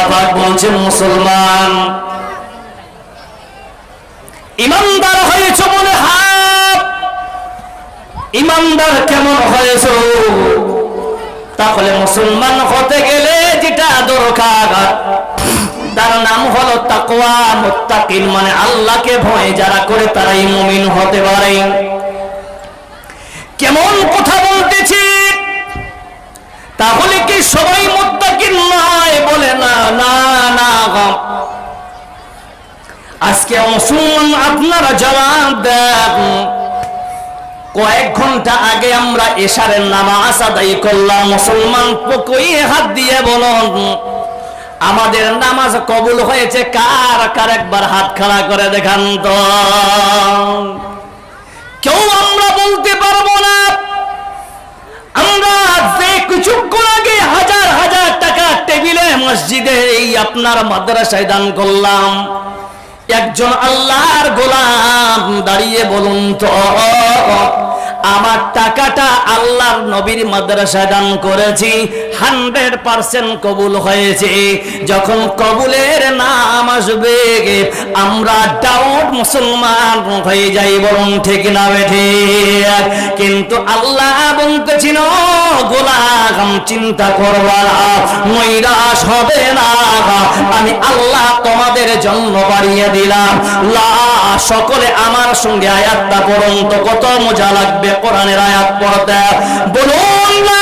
আল্লাহ পাক বলছেন মুসলমান, ইমানদার হয়েছ বলে হাত ইমানদার কেমন হয়েছ? তাহলে মুসলমান হতে গেলে যেটা দরকার, তার নাম হলো তাকওয়া, মুত্তাকিন মানে আল্লাহকে ভয় যারা করে তারাই মুমিন হতে পারে। কেমন কথা বলতেছি? তাহলে কি সবাই মুত্তাকিন নয় বলে না না না আজকে মুসলমান আপনারা জবাব দেন। কয়েক ঘণ্টা আগে আমরা এশারের নামাজ আদায় করলাম, মুসলমান কই হাত দিয়ে বলুন, আমাদের নামাজ কবুল হয়েছে কার? কার একবার হাত খাড়া করে দেখান তো। কেউ আমরা বলতে পারব না। আমরা যে কিছুক্ষণ মসজিদে এই আপনার মাদ্রাসায় দান করলাম। একজন আল্লাহর গোলাম দাঁড়িয়ে বলুন তো, আমার টাকাটা আল্লাহর নবীর মাদ্রাসায় দান করেছি, হান্ড্রেড পার্সেন্ট কবুল হয়েছে। যখন কবুলের নাম আসবে, আমরা ডাউট মুসলমান হয়ে যাই বরং ঠিক না বেঠে? কিন্তু আল্লাহ বলতেছিল, গোলাম, চিন্তা করবার নৈরাশ হবে না আমি আল্লাহ তোমাদের জন্য বাড়িয়ে দিলাম। সকলে আমার সঙ্গে আয়াতটা পড়ুন তো কত মজা লাগবে কোরআনের আয়াত পড়তে। বলুন না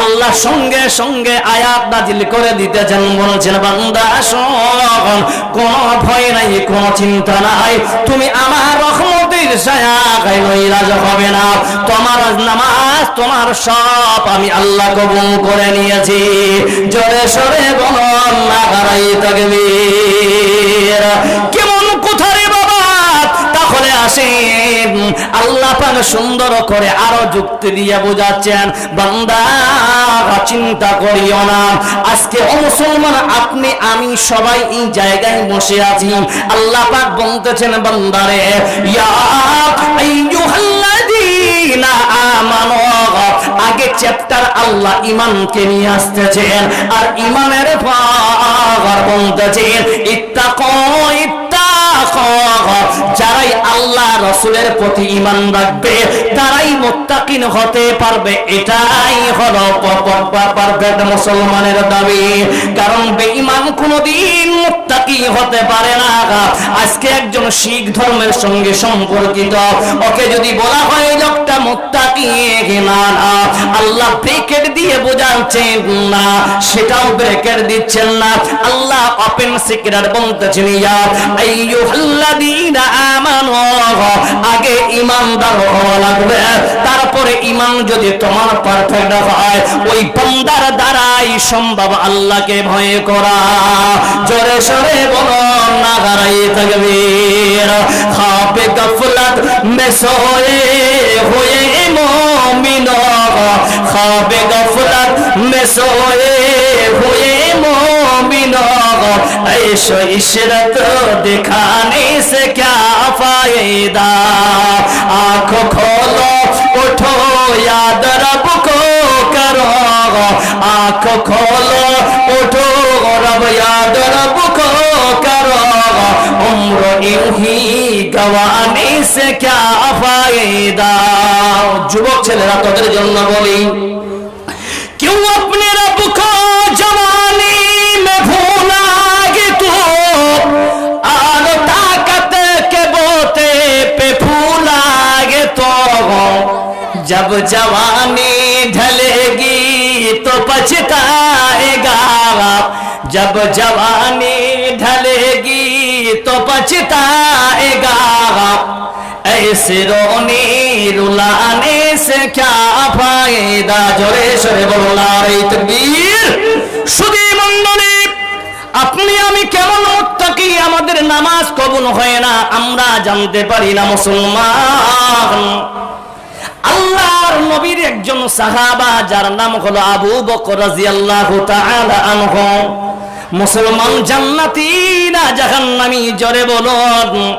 আল্লাহ সঙ্গে সঙ্গে আয়াত নাজিল করে দিতেছেন। বলছেন বান্দা শোন কোন ভয় নাই, কোন চিন্তা নাই। তুমি আমার রহমতের ছায়ায় নৈরাজ হবে না। তোমার নামাজ, তোমার সব আমি আল্লাহ কবুল করে নিয়েছি। জোরে সরে বলন না হারাই থাকবি কেমন কোথায় বাবা? তাহলে আসেন আল্লাহ পাক সুন্দর করে আরও যুক্তি দিয়ে বোঝাচ্ছেন, বান্দা চিন্তা করিও না। আজকে ও মুসলমান, আপনি, আমি সবাই এই জায়গায় বসে আছি। আল্লাহ পাক বলতেছেন, বান্দারে, ইয়া আইয়ুহাল্লাযীনা আমানু। আগে চ্যাপ্টার আল্লাহ ইমানকে নিয়ে আসতেছেন, আর ইমানের পর বলতেছেন, ইত্তাকো রসুলের প্রতি ইমান রাখবে তারাই মোত্তাকিন হতে পারবে এটাই হলো মুসলমানের দাবি। কারণ বেঈমান হতে পারে না। আজকে একজন শিখ ধর্মের সঙ্গে সম্পর্কিত। ওকে যদি বলা হয় লোকটা না আল্লাহ ব্রেকেট দিয়ে বোঝাচ্ছেন না, সেটাও ব্রেকেট দিচ্ছেন না। আল্লাহ ওপেন সিক্রেট বলতেছেন, ইয়া আমানু, আগে ইমানদার হওয়া লাগবে, তারপরে ইমান যদি তোমার পারফেক্ট হয় ওই বান্দার দ্বারাই সম্ভব আল্লাহকে ভয় করা জোরে সরে বলো না হারাই থাকবে খাবে গফলত মে সোয়ে হয়ে মুমিন খাবে গফলত মে সোয়ে হয়ে মুমিন ऐशो इशरत दिखाने से क्या फायदा आंखों खोलो उठो याद रब को करो आंखों खोलो उठो रब याद रब को करो उम्र इन्ही गवाने से क्या फायदा যুবক ছেলেরা তোদের জন্য বলি क्यों अपने जब जवानी ढलेगी तो पछताएगा जब जवानी ढलेगी तो पछताएगा ऐसे रोने रुलाने से क्या फायदा জোরে সরে বলো নারে তকবীর শুধু মণ্ডলী আপনি আমি কেমন মুত্তাকি আমাদের নামাজ কবুল হয় না আমরা জানতে পারি না মুসলমান আল্লাহর নবীর একজন সাহাবা, যার নাম হলো আবু বকর রাদিয়াল্লাহু তাআলা আনহু। মুসলমান জান্নাতি না জাহান্নামী? জোরে বলুন।